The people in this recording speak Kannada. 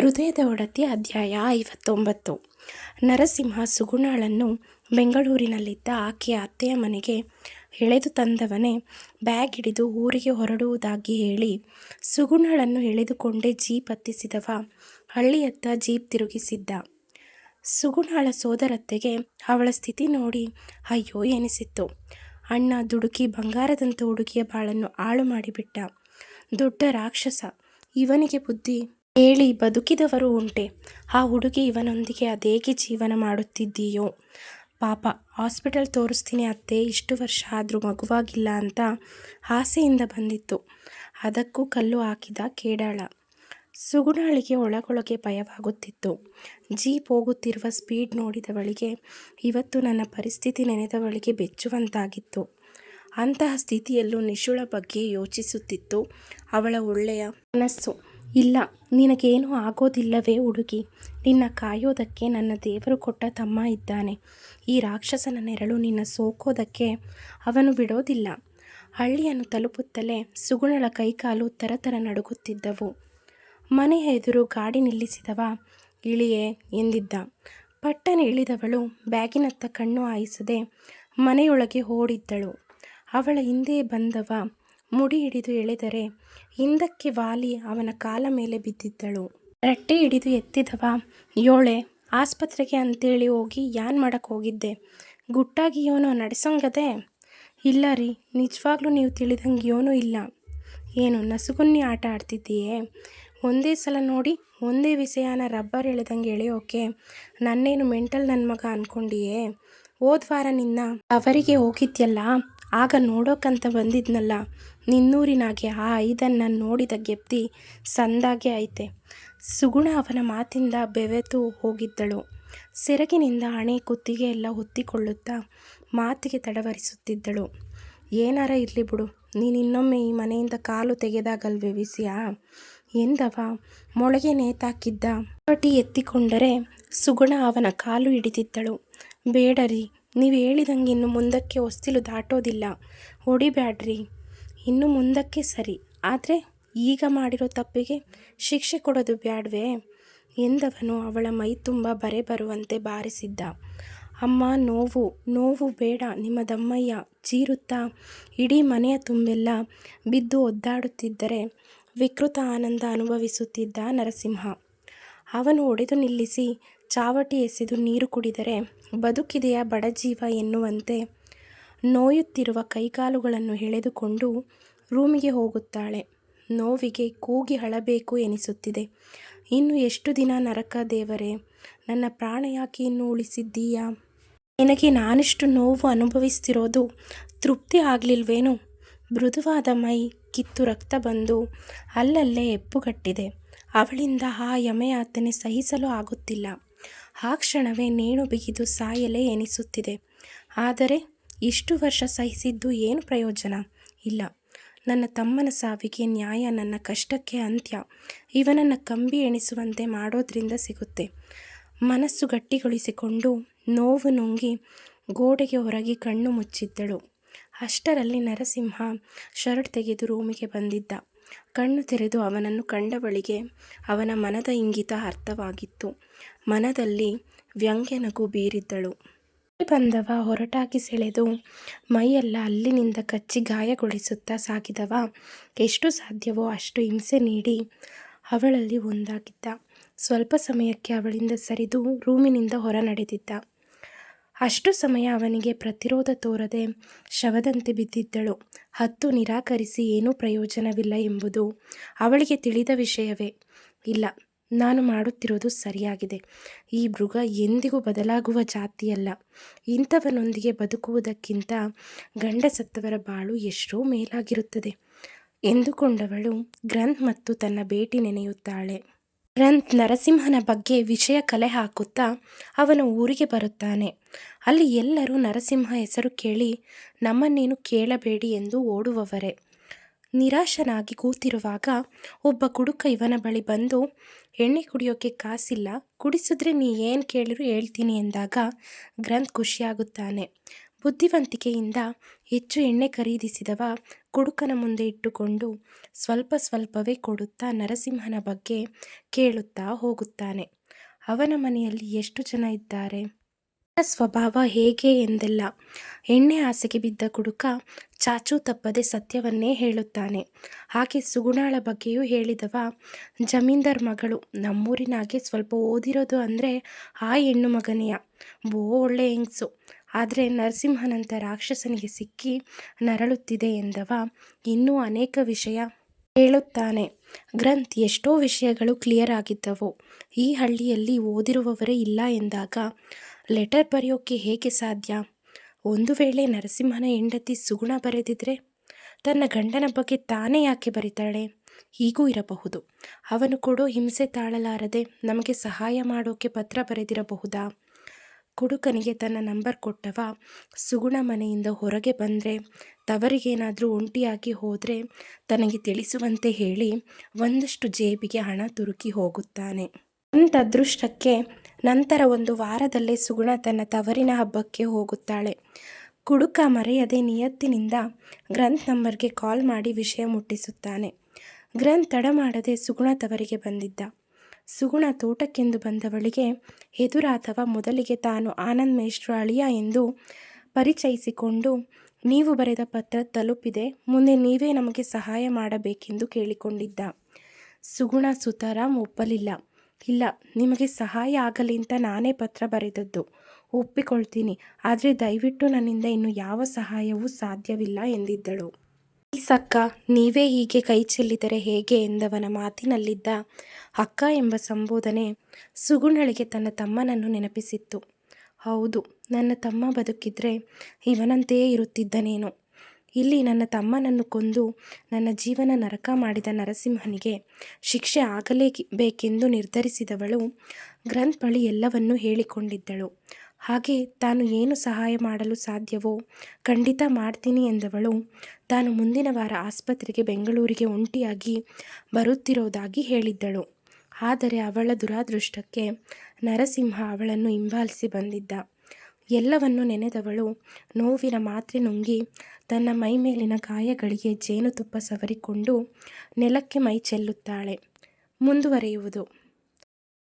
ಹೃದಯದ ಒಡತಿ ಅಧ್ಯಾಯ ಐವತ್ತೊಂಬತ್ತು. ನರಸಿಂಹ ಸುಗುಣಾಳನ್ನು ಬೆಂಗಳೂರಿನಲ್ಲಿದ್ದ ಆಕೆಯ ಅತ್ತೆಯ ಮನೆಗೆ ಎಳೆದು ತಂದವನೇ ಬ್ಯಾಗ್ ಹಿಡಿದು ಊರಿಗೆ ಹೊರಡುವುದಾಗಿ ಹೇಳಿ ಸುಗುಣಳನ್ನು ಎಳೆದುಕೊಂಡೇ ಜೀಪ್ ಹತ್ತಿಸಿದವ. ಹಳ್ಳಿಯತ್ತ ಜೀಪ್ ತಿರುಗಿಸಿದ್ದ. ಸುಗುಣಳ ಸೋದರತ್ತೆಗೆ ಅವಳ ಸ್ಥಿತಿ ನೋಡಿ ಅಯ್ಯೋ ಎನಿಸಿತ್ತು. ಅಣ್ಣ ದುಡುಕಿ ಬಂಗಾರದಂಥ ಹುಡುಗಿಯ ಬಾಳನ್ನು ಹಾಳು ಮಾಡಿಬಿಟ್ಟ. ದೊಡ್ಡ ರಾಕ್ಷಸ. ಇವನಿಗೆ ಬುದ್ಧಿ ಹೇಳಿ ಬದುಕಿದವರು ಉಂಟೆ. ಆ ಹುಡುಗಿ ಇವನೊಂದಿಗೆ ಅದೇಗೆ ಜೀವನ ಮಾಡುತ್ತಿದ್ದೀಯೋ? ಪಾಪ, ಹಾಸ್ಪಿಟಲ್ ತೋರಿಸ್ತೀನಿ ಅತ್ತೆ, ಇಷ್ಟು ವರ್ಷ ಆದರೂ ಮಗುವಾಗಿಲ್ಲ ಅಂತ ಆಸೆಯಿಂದ ಬಂದಿತ್ತು. ಅದಕ್ಕೂ ಕಲ್ಲು ಹಾಕಿದ ಕೇಡಾಳ. ಸುಗುಣಾಳಿಗೆ ಒಳಗೊಳಗೆ ಭಯವಾಗುತ್ತಿತ್ತು. ಜೀಪ್ ಹೋಗುತ್ತಿರುವ ಸ್ಪೀಡ್ ನೋಡಿದವಳಿಗೆ, ಇವತ್ತು ನನ್ನ ಪರಿಸ್ಥಿತಿ ನೆನೆದವಳಿಗೆ ಬೆಚ್ಚುವಂತಾಗಿತ್ತು. ಅಂತಹ ಸ್ಥಿತಿಯಲ್ಲೂ ನಿಶುಳ ಬಗ್ಗೆ ಯೋಚಿಸುತ್ತಿತ್ತು ಅವಳ ಒಳ್ಳೆಯ ಮನಸ್ಸು. ಇಲ್ಲ, ನಿನಗೇನು ಆಗೋದಿಲ್ಲವೇ ಹುಡುಗಿ. ನಿನ್ನ ಕಾಯೋದಕ್ಕೆ ನನ್ನ ದೇವರು ಕೊಟ್ಟ ತಮ್ಮ ಇದ್ದಾನೆ. ಈ ರಾಕ್ಷಸನ ನೆರಳು ನಿನ್ನ ಸೋಕೋದಕ್ಕೆ ಅವನು ಬಿಡೋದಿಲ್ಲ. ಹಳ್ಳಿಯನ್ನು ತಲುಪುತ್ತಲೇ ಸುಗುಣಳ ಕೈಕಾಲು ತರತರ ನಡುಗುತ್ತಿದ್ದವು. ಮನೆಯ ಎದುರು ಗಾಡಿ ನಿಲ್ಲಿಸಿದವ ಇಳಿಯೇ ಎಂದಿದ್ದ. ಪಟ್ಟನೆ ಇಳಿದವಳು ಬ್ಯಾಗಿನತ್ತ ಕಣ್ಣು ಹಾಯಿಸದೆ ಮನೆಯೊಳಗೆ ಓಡಿದ್ದಳು. ಅವಳ ಹಿಂದೆ ಬಂದವ ಮುಡಿ ಹಿಡಿದು ಎಳೆದರೆ ಹಿಂದಕ್ಕೆ ವಾಲಿ ಅವನ ಕಾಲ ಮೇಲೆ ಬಿದ್ದಿದ್ದಳು. ರಟ್ಟೆ ಹಿಡಿದು ಎತ್ತಿದವ ಯೋಳೆ, ಆಸ್ಪತ್ರೆಗೆ ಅಂತೇಳಿ ಹೋಗಿ ಯಾನ್ ಮಾಡಕ್ಕೆ ಹೋಗಿದ್ದೆ? ಗುಟ್ಟಾಗಿ ಯೋನೋ ನಡೆಸಂಗದೆ ಇಲ್ಲ ರೀ, ನಿಜವಾಗ್ಲೂ ನೀವು ತಿಳಿದಂಗೆ ಯೋನೂ ಇಲ್ಲ. ಏನು, ನಸುಗುನ್ನಿ ಆಟ ಆಡ್ತಿದ್ದೀಯೇ? ಒಂದೇ ಸಲ ನೋಡಿ, ಒಂದೇ ವಿಷಯನ ರಬ್ಬರ್ ಎಳೆದಂಗೆ ಎಳೆಯೋಕೆ ನನ್ನೇನು ಮೆಂಟಲ್ ನನ್ನ ಮಗ ಅಂದ್ಕೊಂಡಿಯೇ ಹೋದ್ವಾರ ನಿನ್ನ ಅವರಿಗೆ ಹೋಗಿದ್ಯಲ್ಲ, ಆಗ ನೋಡೋಕ್ಕಂತ ಬಂದಿದ್ನಲ್ಲ ನಿನ್ನೂರಿನಾಗೆ ಆ ಐದನ್ನು ನೋಡಿದ ಗೆಪ್ತಿ ಸಂದಾಗೆ ಐತೆ ಸುಗುಣ ಅವನ ಮಾತಿಂದ ಬೆವೆತು ಹೋಗಿದ್ದಳು. ಸೆರಗಿನಿಂದ ಹಣೆ ಕುತ್ತಿಗೆ ಎಲ್ಲ ಹೊತ್ತಿಕೊಳ್ಳುತ್ತಾ ಮಾತಿಗೆ ತಡವರಿಸುತ್ತಿದ್ದಳು. ಏನಾರ ಇರಲಿ ಬಿಡು ನೀನು ಇನ್ನೊಮ್ಮೆ ಈ ಮನೆಯಿಂದ ಕಾಲು ತೆಗೆದಾಗಲ್ವೇ ಬೆವಿಸಿಯಾ ಎಂದವ ಮೊಳಗೆ ನೇತಾಕಿದ್ದ. ಪಟಿ ಎತ್ತಿಕೊಂಡರೆ ಸುಗುಣ ಅವನ ಕಾಲು ಹಿಡಿದಿದ್ದಳು. ಬೇಡರಿ, ನೀವು ಹೇಳಿದಂಗೆ ಇನ್ನು ಮುಂದಕ್ಕೆ ಹೊಸ್ತಿಲು ದಾಟೋದಿಲ್ಲ. ಹೊಡಿಬ್ಯಾಡ್ರಿ. ಇನ್ನು ಮುಂದಕ್ಕೆ ಸರಿ. ಆದರೆ ಈಗ ಮಾಡಿರೋ ತಪ್ಪಿಗೆ ಶಿಕ್ಷೆ ಕೊಡೋದು ಬ್ಯಾಡ್ವೇ? ಎಂದವನು ಅವಳ ಮೈ ತುಂಬ ಬರೆ ಬರುವಂತೆ ಬಾರಿಸಿದ್ದ. ಅಮ್ಮ, ನೋವು ನೋವು ಬೇಡ, ನಿಮ್ಮ ದಮ್ಮಯ್ಯ ಚೀರುತ್ತಾ ಇಡೀ ಮನೆಯ ತುಂಬೆಲ್ಲ ಬಿದ್ದು ಒದ್ದಾಡುತ್ತಿದ್ದರೆ ವಿಕೃತ ಆನಂದ ಅನುಭವಿಸುತ್ತಿದ್ದ ನರಸಿಂಹ. ಅವನು ಒಡೆದು ನಿಲ್ಲಿಸಿ ಚಾವಟಿ ಎಸೆದು ನೀರು ಕುಡಿದರೆ ಬದುಕಿದೆಯ ಬಡಜೀವ ಎನ್ನುವಂತೆ ನೋಯುತ್ತಿರುವ ಕೈಕಾಲುಗಳನ್ನು ಎಳೆದುಕೊಂಡು ರೂಮಿಗೆ ಹೋಗುತ್ತಾಳೆ. ನೋವಿಗೆ ಕೂಗಿ ಅಳಬೇಕು ಎನಿಸುತ್ತಿದೆ. ಇನ್ನು ಎಷ್ಟು ದಿನ ನರಕ ದೇವರೇ, ನನ್ನ ಪ್ರಾಣ ಯಾಕೆ ಇನ್ನು ಉಳಿಸಿದ್ದೀಯಾ? ನಿನಗೆ ನಾನಿಷ್ಟು ನೋವು ಅನುಭವಿಸ್ತಿರೋದು ತೃಪ್ತಿ ಆಗಲಿಲ್ವೇನು? ಮೃದುವಾದ ಮೈ ಕಿತ್ತು ರಕ್ತ ಬಂದು ಅಲ್ಲಲ್ಲೇ ಎಪ್ಪುಗಟ್ಟಿದೆ. ಅವಳಿಂದ ಆ ಯಮೆಯಾತನೆ ಸಹಿಸಲು ಆಗುತ್ತಿಲ್ಲ. ಆ ಕ್ಷಣವೇ ನೇಣು ಬಿಗಿದು ಸಾಯಲೇ ಎನಿಸುತ್ತಿದೆ. ಆದರೆ ಇಷ್ಟು ವರ್ಷ ಸಹಿಸಿದ್ದು ಏನು ಪ್ರಯೋಜನ? ಇಲ್ಲ. ನನ್ನ ತಮ್ಮನ ಸಾವಿಗೆ ನ್ಯಾಯ, ನನ್ನ ಕಷ್ಟಕ್ಕೆ ಅಂತ್ಯ. ಇವನನ್ನು ಕಂಬಿ ಎಣಿಸುವಂತೆ ಮಾಡೋದ್ರಿಂದ ಸಿಗುತ್ತೆ. ಮನಸ್ಸು ಗಟ್ಟಿಗೊಳಿಸಿಕೊಂಡು ನೋವು ನುಂಗಿ ಗೋಡೆಗೆ ಹೊರಗೆ ಕಣ್ಣು ಮುಚ್ಚಿದ್ದಳು. ಅಷ್ಟರಲ್ಲಿ ನರಸಿಂಹ ಶರ್ಟ್ ತೆಗೆದು ರೂಮಿಗೆ ಬಂದಿದ್ದ. ಕಣ್ಣು ತೆರೆದು ಅವನನ್ನು ಕಂಡವಳಿಗೆ ಅವನ ಮನದ ಇಂಗಿತ ಅರ್ಥವಾಗಿತ್ತು. ಮನದಲ್ಲಿ ವ್ಯಂಗ್ಯ ನಗು ಬೀರಿದ್ದಳು. ಬಂದವ, ಹೊರಟಾಗಿ ಸೆಳೆದು ಮೈಯೆಲ್ಲ ಅಲ್ಲಿನಿಂದ ಕಚ್ಚಿ ಗಾಯಗೊಳಿಸುತ್ತಾ ಸಾಗಿದವ. ಎಷ್ಟು ಸಾಧ್ಯವೋ ಅಷ್ಟು ಹಿಂಸೆ ನೀಡಿ ಅವಳಲ್ಲಿ ಒಂದಾಗಿದ್ದ. ಸ್ವಲ್ಪ ಸಮಯಕ್ಕೆ ಅವಳಿಂದ ಸರಿದು ರೂಮಿನಿಂದ ಹೊರ ನಡೆದಿದ್ದ ಅಷ್ಟು ಸಮಯ ಅವನಿಗೆ ಪ್ರತಿರೋಧ ತೋರದೆ ಶವದಂತೆ ಬಿದ್ದಿದ್ದಳು. ಹತ್ತು ನಿರಾಕರಿಸಿ ಏನೂ ಪ್ರಯೋಜನವಿಲ್ಲ ಎಂಬುದು ಅವಳಿಗೆ ತಿಳಿದ ವಿಷಯವೇ. ಇಲ್ಲ ನಾನು ಮಾಡುತ್ತಿರುವುದು ಸರಿಯಾಗಿದೆ. ಈ ಮೃಗ ಎಂದಿಗೂ ಬದಲಾಗುವ ಜಾತಿಯಲ್ಲ. ಇಂಥವನೊಂದಿಗೆ ಬದುಕುವುದಕ್ಕಿಂತ ಗಂಡ ಸತ್ತವರ ಬಾಳು ಎಷ್ಟೋ ಮೇಲಾಗಿರುತ್ತದೆ. ಎಂದುಕೊಂಡವಳು ಗ್ರಂಥ್ ಮತ್ತು ತನ್ನ ಭೇಟಿ ನೆನೆಯುತ್ತಾಳೆ. ಗ್ರಂಥ್ ನರಸಿಂಹನ ಬಗ್ಗೆ ವಿಷಯ ಕಲೆ ಹಾಕುತ್ತಾ ಅವನ ಊರಿಗೆ ಬರುತ್ತಾನೆ. ಅಲ್ಲಿ ಎಲ್ಲರೂ ನರಸಿಂಹ ಹೆಸರು ಕೇಳಿ ನಮ್ಮನ್ನೇನು ಕೇಳಬೇಡಿ ಎಂದು ಓಡುವವರೇ. ನಿರಾಶನಾಗಿ ಕೂತಿರುವಾಗ ಒಬ್ಬ ಕುಡುಕ ಇವನ ಬಳಿ ಬಂದು, ಎಣ್ಣೆ ಕುಡಿಯೋಕ್ಕೆ ಕಾಸಿಲ್ಲ, ಕುಡಿಸಿದ್ರೆ ನೀ ಏನು ಕೇಳಿದ್ರು ಹೇಳ್ತೀನಿ ಎಂದಾಗ ಗ್ರಂಥ್ ಖುಷಿಯಾಗುತ್ತಾನೆ. ಬುದ್ಧಿವಂತಿಕೆಯಿಂದ ಹೆಚ್ಚು ಎಣ್ಣೆ ಖರೀದಿಸಿದವ ಕುಡುಕನ ಮುಂದೆ ಇಟ್ಟುಕೊಂಡು ಸ್ವಲ್ಪ ಸ್ವಲ್ಪವೇ ಕೊಡುತ್ತಾ ನರಸಿಂಹನ ಬಗ್ಗೆ ಕೇಳುತ್ತಾ ಹೋಗುತ್ತಾನೆ. ಅವನ ಮನೆಯಲ್ಲಿ ಎಷ್ಟು ಜನ ಇದ್ದಾರೆ? ಸ್ವಭಾವ ಹೇಗೆ ಎಂದೆಲ್ಲ. ಎಣ್ಣೆ ಆಸೆಗೆ ಬಿದ್ದ ಕುಡುಕ ಚಾಚೂ ತಪ್ಪದೆ ಸತ್ಯವನ್ನೇ ಹೇಳುತ್ತಾನೆ. ಹಾಗೆ ಸುಗುಣಾಳ ಬಗ್ಗೆಯೂ ಹೇಳಿದವ, ಜಮೀನ್ದಾರ್ ಮಗಳು, ನಮ್ಮೂರಿನಾಗೆ ಸ್ವಲ್ಪ ಓದಿರೋದು ಅಂದರೆ ಆ ಹೆಣ್ಣು ಮಗನೆಯ. ಬೋ ಒಳ್ಳೆ ಹೆಂಗ್ಸು. ಆದರೆ ನರಸಿಂಹನಂತ ರಾಕ್ಷಸನಿಗೆ ಸಿಕ್ಕಿ ನರಳುತ್ತಿದೆ ಎಂದವ, ಇನ್ನೂ ಅನೇಕ ವಿಷಯ ಹೇಳುತ್ತಾನೆ. ಗ್ರಂಥ್ ಎಷ್ಟೋ ವಿಷಯಗಳು ಕ್ಲಿಯರ್ ಆಗಿದ್ದವು. ಈ ಹಳ್ಳಿಯಲ್ಲಿ ಓದಿರುವವರೇ ಇಲ್ಲ ಎಂದಾಗ ಲೆಟರ್ ಬರೆಯೋಕ್ಕೆ ಹೇಗೆ ಸಾಧ್ಯ? ಒಂದು ವೇಳೆ ನರಸಿಂಹನ ಹೆಂಡತಿ ಸುಗುಣ ಬರೆದಿದ್ರೆ ತನ್ನ ಗಂಡನ ಬಗ್ಗೆ ತಾನೇ ಯಾಕೆ ಬರೀತಾಳೆ? ಹೀಗೂ ಇರಬಹುದು. ಅವನು ಕೊಡೋ ಹಿಂಸೆ ತಾಳಲಾರದೆ ನಮಗೆ ಸಹಾಯ ಮಾಡೋಕೆ ಪತ್ರ ಬರೆದಿರಬಹುದಾ? ಕುಡುಕನಿಗೆ ತನ್ನ ನಂಬರ್ ಕೊಟ್ಟವ ಸುಗುಣ ಮನೆಯಿಂದ ಹೊರಗೆ ಬಂದರೆ ತವರಿಗೇನಾದರೂ ಒಂಟಿಯಾಗಿ ಹೋದರೆ ತನಗೆ ತಿಳಿಸುವಂತೆ ಹೇಳಿ ಒಂದಷ್ಟು ಜೇಬಿಗೆ ಹಣ ತುರುಕಿ ಹೋಗುತ್ತಾನೆ. ಅಂತ ಅದೃಷ್ಟಕ್ಕೆ ನಂತರ ಒಂದು ವಾರದಲ್ಲೇ ಸುಗುಣ ತನ್ನ ತವರಿನ ಹಬ್ಬಕ್ಕೆ ಹೋಗುತ್ತಾಳೆ. ಕುಡುಕ ಮರೆಯದೆ ನಿಯತ್ತಿನಿಂದ ಗ್ರಂಥ್ ನಂಬರ್ಗೆ ಕಾಲ್ ಮಾಡಿ ವಿಷಯ ಮುಟ್ಟಿಸುತ್ತಾನೆ. ಗ್ರಂಥ್ ತಡ ಮಾಡದೆ ಸುಗುಣ ತವರಿಗೆ ಬಂದಿದ್ದ. ಸುಗುಣ ತೋಟಕ್ಕೆಂದು ಬಂದವಳಿಗೆ ಎದುರಾದವ ಮೊದಲಿಗೆ ತಾನು ಆನಂದ್ ಮೇಷ್ಟ್ರು ಅಳಿಯ ಎಂದು ಪರಿಚಯಿಸಿಕೊಂಡು, ನೀವು ಬರೆದ ಪತ್ರ ತಲುಪಿದೆ, ಮುಂದೆ ನೀವೇ ನಮಗೆ ಸಹಾಯ ಮಾಡಬೇಕೆಂದು ಕೇಳಿಕೊಂಡಿದ್ದ. ಸುಗುಣ ಸುತಾರಾಮ್ ಒಪ್ಪಲಿಲ್ಲ. ಇಲ್ಲ, ನಿಮಗೆ ಸಹಾಯ ಆಗಲಿ ಅಂತ ನಾನೇ ಪತ್ರ ಬರೆದದ್ದು. ಒಪ್ಪಿಕೊಳ್ತೀನಿ. ಆದರೆ ದಯವಿಟ್ಟು ನನ್ನಿಂದ ಇನ್ನು ಯಾವ ಸಹಾಯವೂ ಸಾಧ್ಯವಿಲ್ಲ ಎಂದಿದ್ದಳು. ಸಕ್ಕ, ನೀವೇ ಹೀಗೆ ಕೈ ಚೆಲ್ಲಿದರೆ ಹೇಗೆ ಎಂದವನ ಮಾತಿನಲ್ಲಿದ್ದ ಅಕ್ಕ ಎಂಬ ಸಂಬೋಧನೆ ಸುಗುಣಳಿಗೆ ತನ್ನ ತಮ್ಮನನ್ನು ನೆನಪಿಸಿತ್ತು. ಹೌದು, ನನ್ನ ತಮ್ಮ ಬದುಕಿದ್ರೆ ಇವನಂತೆಯೇ ಇರುತ್ತಿದ್ದನೇನು. ಇಲ್ಲಿ ನನ್ನ ತಮ್ಮನನ್ನು ಕೊಂದು ನನ್ನ ಜೀವನ ನರಕ ಮಾಡಿದ ನರಸಿಂಹನಿಗೆ ಶಿಕ್ಷೆ ಆಗಲೇಬೇಕೆಂದು ನಿರ್ಧರಿಸಿದವಳು ಗ್ರಂಥ್ ಬಳಿ ಎಲ್ಲವನ್ನೂ ಹೇಳಿಕೊಂಡಿದ್ದಳು. ಹಾಗೆ ತಾನು ಏನು ಸಹಾಯ ಮಾಡಲು ಸಾಧ್ಯವೋ ಖಂಡಿತ ಮಾಡ್ತೀನಿ ಎಂದವಳು ತಾನು ಮುಂದಿನ ವಾರ ಆಸ್ಪತ್ರೆಗೆ ಬೆಂಗಳೂರಿಗೆ ಒಂಟಿಯಾಗಿ ಬರುತ್ತಿರೋದಾಗಿ ಹೇಳಿದ್ದಳು. ಆದರೆ ಅವಳ ದುರಾದೃಷ್ಟಕ್ಕೆ ನರಸಿಂಹ ಅವಳನ್ನು ಹಿಂಬಾಲಿಸಿ ಬಂದಿದ್ದ. ಎಲ್ಲವನ್ನು ನೆನೆದವಳು ನೋವಿನ ಮಾತ್ರೆ ನುಂಗಿ ತನ್ನ ಮೈಮೇಲಿನ ಗಾಯಗಳಿಗೆ ಜೇನುತುಪ್ಪ ಸವರಿಕೊಂಡು ನೆಲಕ್ಕೆ ಮೈ ಚೆಲ್ಲುತ್ತಾಳೆ. ಮುಂದುವರೆಯುವುದು.